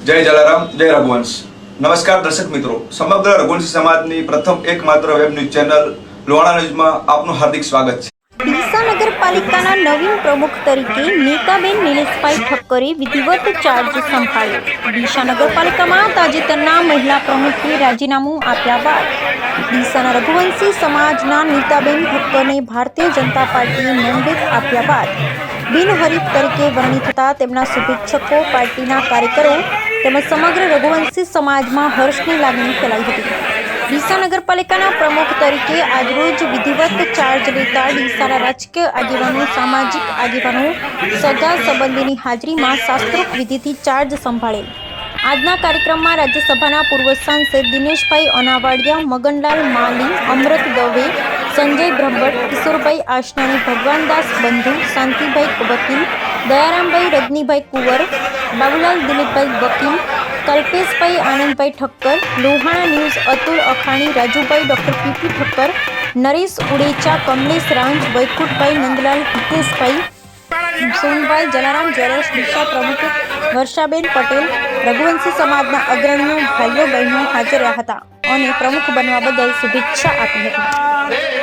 જય જલારામ, જય રઘુવંશ. નમસ્કાર દર્શક મિત્રો. સમગ્ર રઘુવંશી સમાજની પ્રથમ એકમાત્ર વેબ ન્યૂઝ ચેનલ લોણા ન્યૂઝમાં આપનું હાર્દિક સ્વાગત છે. નગરપાલિકાના નવીન પ્રમુખ તરીકે નીતાબેન નિલેશભાઈ ઠક્કરે વિધિવત ચાર્જ સંભાળ્યો. ડીસા નગરપાલિકામાં તાજેતરના મહિલા પ્રમુખે રાજીનામું આપ્યા બાદ ડીસાના રઘુવંશી સમાજના નીતાબેન ઠક્કરને ભારતીય જનતા પાર્ટીએ મેન્ડેટ આપ્યા બાદ બિનહરીફ તરીકે વર્ણિત થતા તેમના શુભેચ્છકો પાર્ટીના કાર્યકરો તેમજ સમગ્ર રઘુવંશી સમાજમાં હર્ષની લાગણી ફેલાઈ હતી. ડીસા નગરપાલિકાના પ્રમુખ તરીકે આજરોજ વિધિવત ચાર્જ લેતા ડીસાના રાજકીય આગેવાનો, સામાજિક આગેવાનો, સગા સંબંધીની હાજરીમાં શાસ્ત્રોક્ત વિધિથી ચાર્જ સંભાળેલ. આજના કાર્યક્રમમાં રાજ્યસભાના પૂર્વ સાંસદ દિનેશભાઈ અનાવાડિયા, મગનલાલ માલી, અમૃત દવે સંજય બ્રહ્મભટ્ટ, કિશોરભાઈ આશનાની ભગવાનદાસ બંધુ, શાંતિભાઈ વકીલ, દયારામભાઈ રજનીભાઈ કુંવર, Babulal Dilipbhai Vakil, Kalpeshbhai Anandbhai Thakkar, Lohana news Atul Akhani, Rajubhai doctor PP Thakkar, Naresh Udecha, Kamlesh Ranj, Vaikunthbhai Nandlal, Hiteshbhai Sonbhai Jalaram jewellers દિશા પ્રમુખ, વર્ષાબેન પટેલ, રઘુવંશી સમાજના અગ્રણીઓ, ભાઈઓ, બહેનો હાજર રહ્યા હતા. અને પ્રમુખ બનવા બદલ શુભેચ્છા આપી હતી.